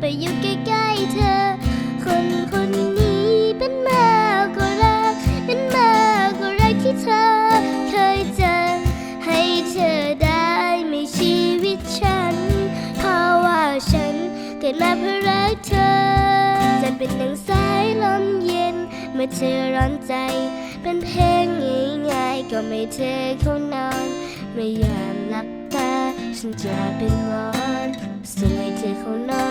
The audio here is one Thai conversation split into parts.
ไปอยู่ใกล้ๆเธอ คนคนนี้เป็นมากกว่ารัก เป็นมากกว่ารักที่เธอ เคยเจอ ให้เธอได้ไมีชีวิตฉัน เพราะว่าฉันเกิดมาเพื่อรักเธอ จะเป็นดังสายลมเย็นเมื่อเธอร้อนใจ เป็นเพลงง่ายๆก็ไม่เธอเขานอนไม่ยามหลับตาฉันจะเป็นหมอนสวยเธอเขานอน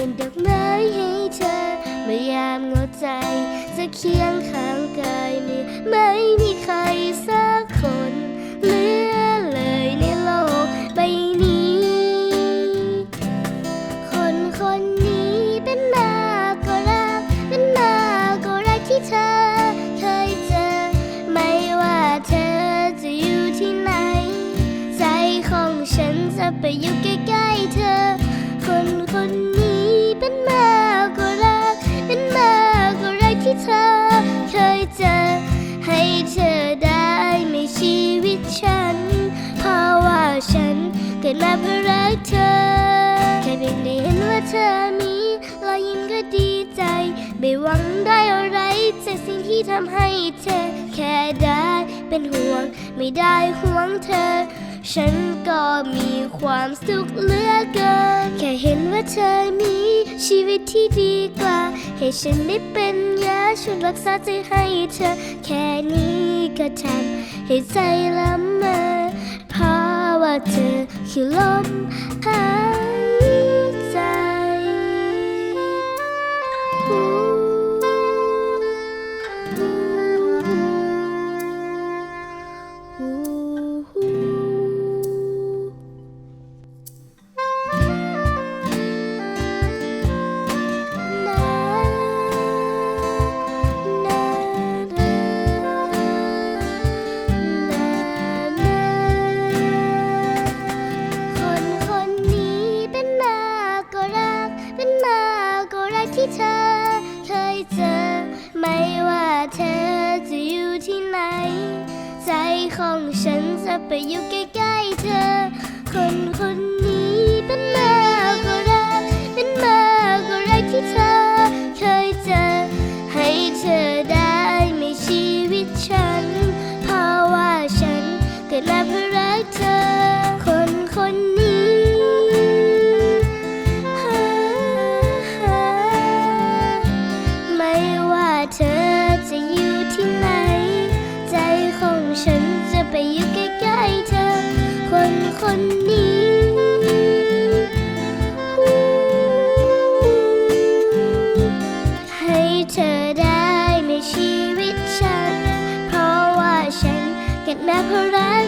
เป็นดอกไม้ให้เธอเมื่อยามเหงาใจ จะเคียงข้างกายไม่ไม่มีใครสักคนเหลือเลยในโลกใบนี้ คนคนนี้เป็นมากกว่ารัก เป็นมากกว่ารักที่เธอเคยเจอ ไม่ว่าเธอจะอยู่ที่ไหน ใจของฉันจะไปอยู่ อเคยเจอ ให้เธอได้มีชีวิตฉัน เพราะว่าฉันเกิดมาเพื่อรักเธอ แค่เพียงได้เห็นว่าเธอมีรอยยิ้มก็ดีใจ ไม่หวังได้อะไรจากสิ่งที่ทำให้เธอ แค่ได้เป็นห่วง ไม่ได้ห่วงเธอ ฉันก็มีความสุขเหลือเกิน แค่เห็นว่าเธอมีชีวิตที่ดีกว่า ให้ฉันได้เป็นยาช่วยรักษาใจให้เธอ แค่นี้ก็ทำให้ใจละเมอเพราะว่าเธอคือลม ที่เธอเคยเจอ ไม่ว่าเธอจะอยู่ที่ไหน ใจของฉันจะไปอยู่ใกล้ๆเธอ คนคนนี้เป็นม มีชีวิ